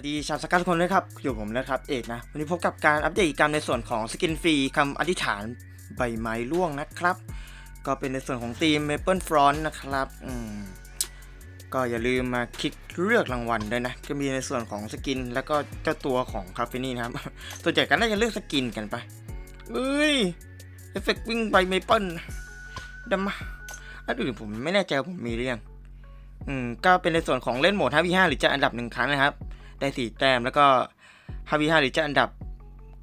วัสดีชาวสกัดทุกคนด้วยครับ อยู่ผมนะครับเอกนะ วันนี้พบกับการอัปเดตกิจกรรมในส่วนของสกินฟรีคำอธิษฐานใบไม้ร่วงนะครับ ก็เป็นในส่วนของทีม Maple Front นะครับอืมก็อย่าลืมมาคลิกเลือกรางวัลด้วยนะก็มีในส่วนของสกิน แล้วก็เจ้าตัวของคาเฟนี่นะครับ ส่วนใหญ่ก็น่าจะเลือกสกินกันไปเอ้ยเอฟเฟกวิ่งไปเมเปิลดำมาอันอื่นผมไม่แน่ใจว่าผมมีหรือยังอืมก็เป็นในส่วนของเล่นโหมด 5v5 หรือจะอันดับหนึ่งครั้งนะครับ ได้4แต้ม แล้วก็ 5v5 หรือจะอันดับ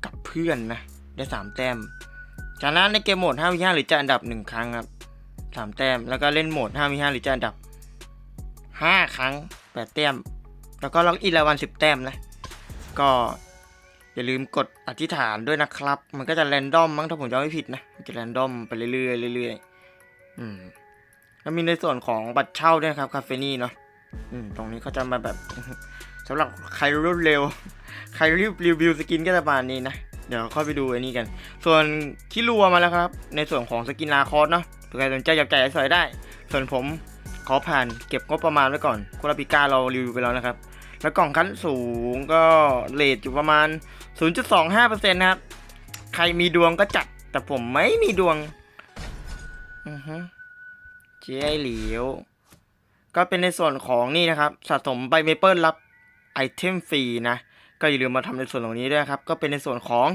กับเพื่อนนะได้3แต้ม จากนั้นในเกมโหมด 5v5 หรือจะอันดับ1ครั้งครับ3แต้ม แล้วก็เล่นโหมด 5v5 หรือจะอันดับ5ครั้ง8แต้ม แล้วก็ล็อกอินละวัน10แต้มนะ ก็อย่าลืมกดอธิษฐานด้วยนะครับ มันก็จะแรนดอมมั้งถ้าผมจำไม่ผิดนะจะแรนดอมไปเรื่อยๆเรื่อยๆอืมแล้วมีในส่วนของบัตรเช่าด้วยครับคาเฟนี่เนาะอืมตรงนี้เขาจะมาแบบ สำหรับใครรวดเร็ว ใครรีบรีวิวสกินก็จะประมาณนี้นะ เดี๋ยวค่อยไปดูอันนี้กัน ส่วนคิรัวมาแล้วครับ ในส่วนของสกินนาคอสเนาะถ้าใครสนใจอยากจ่ายสอยได้ ส่วนผมขอผ่านเก็บงบประมาณไว้ก่อนคุราปิก้าเรารีวิวไปแล้วนะครับ แล้วกล่องคั้นสูงก็เลทอยู่ประมาณ 0.25%นะครับ ใครมีดวงก็จัด แต่ผมไม่มีดวง อือฮึเจ๊เหลียว ก็เป็นในส่วนของนี่นะครับ สะสมใบเมเปิลรับ ไอเทมฟรีนะ ก็อย่าลืมมาทำในส่วนตรงนี้ด้วยครับ ก็เป็นในส่วนของ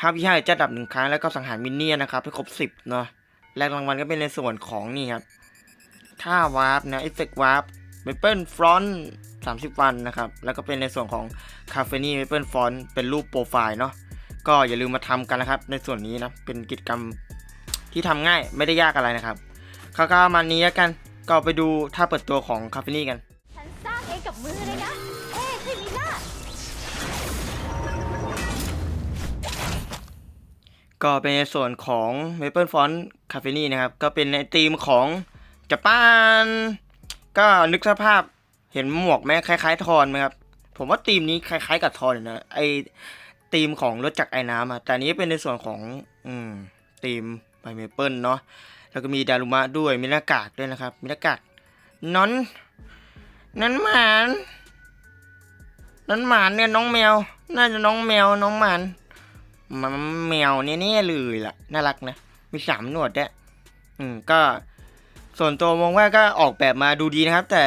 ฮาร์พีห้าจะดับหนึ่งครั้งแล้วก็สังหารมินเนี่ยนะครับให้ครบสิบเนาะแรกรางวัลก็เป็นในส่วนของนี่ครับท่าวาร์ปนะเอฟเฟกต์วาร์ปเมเปิลฟรอนต์สามสิบวันนะครับ แล้วก็เป็นในส่วนของคาเฟนี่เมเปิลฟรอนต์เป็นรูปโปรไฟล์เนาะก็อย่าลืมมาทำกันนะครับ ในส่วนนี้นะเป็นกิจกรรมที่ทำง่ายไม่ได้ยากอะไรนะครับคร่าวๆมานี้แล้วกันก็ไปดูท่าเปิดตัวของคาเฟนี่กัน ก็เป็นในส่วนของ Maple Font c a f e n i นะครับ ก็เป็นในธีมของญี่ปุ่นก็นึกสภาพเห็นหมวกไหมคล้าย ๆ ทอนไหมครับ ผมว่าธีมนี้คล้าย ๆ กับทอนนะไอธีมของรถจักรไอ้น้ำอะแต่นนี้เป็นในส่วนของอืมธีมใบเมเปิลเนาะแล้วก็มีดารุมะด้วยมีหน้ากากด้วยนะครับ มีหน้ากากนอนนันหมานนันหมานเนี่ยน้องแมว น่าจะน้องแมวน้องหมาน มันแมวเนี่ยเลยล่ะ น่ารักนะ มีสามหนวดด้วยอืมก็ ส่วนตัวมองว่าก็ออกแบบมาดูดีนะครับ แต่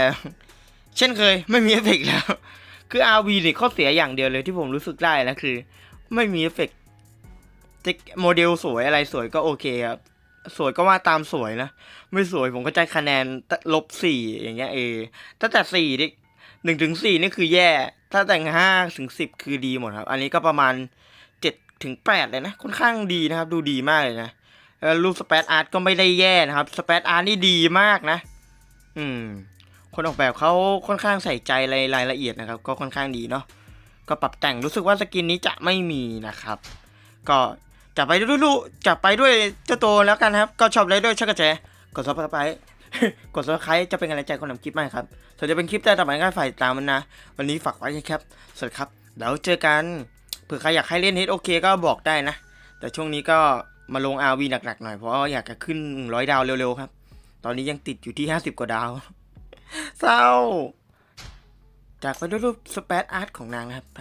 เช่นเคย ไม่มีเอฟเฟกต์แล้ว คือ RV เนี่ยข้อเสียอย่างเดียวเลยที่ผมรู้สึกได้นะคือ ไม่มีเอฟเฟกต์โมเดลสวยอะไรสวยก็โอเคครับสวยก็ว่าตามสวยนะ ไม่สวยผมก็จะคะแนนลบสี่อย่างเงี้ยเออถ้าแต่สี่นี่หนึ่งถึงสี่นี่คือแย่ ถ้าแต่งห้าถึงสิบคือดีหมดครับ อันนี้ก็ประมาณ ถึงแปดเลยนะ ค่อนข้างดีนะครับ ดูดีมากเลยนะรูปสเปซอาร์ตก็ไม่ได้แย่นะครับสเปซอาร์ตนี่ดีมากนะ อืม คนออกแบบเขาค่อนข้างใส่ใจรายรายละเอียดนะครับ ก็ค่อนข้างดีเนาะก็ปรับแต่งรู้สึกว่าสกินนี้จะไม่มีนะครับ ก็จะไปด้วยลูจะไปด้วยเจ้าตัวแล้วกันครับ ก็ชอบเลยด้วยชักกระแจกดซับสไครต์กดซับสไครต์จะเป็นกำลังใจคนทำคลิปใหมครับส่วนจะเป็นคลิปแต่ต่อไปก็ฝ่ายตามมันนะ วันนี้ฝากไว้ครับ สวัสดีครับเดี๋ยวเจอกัน เผื่อใครอยากให้เล่นเฮดโอเคก็บอกได้นะ แต่ช่วงนี้ก็มาลง RV หนักๆหน่อยเพราะอยากจะขึ้นร้อยดาวเร็วๆครับ ตอนนี้ยังติดอยู่ที่ 50 กว่าดาว เศร้า จากไปด้วยรูปสเปซอาร์ตของนางนะครับไป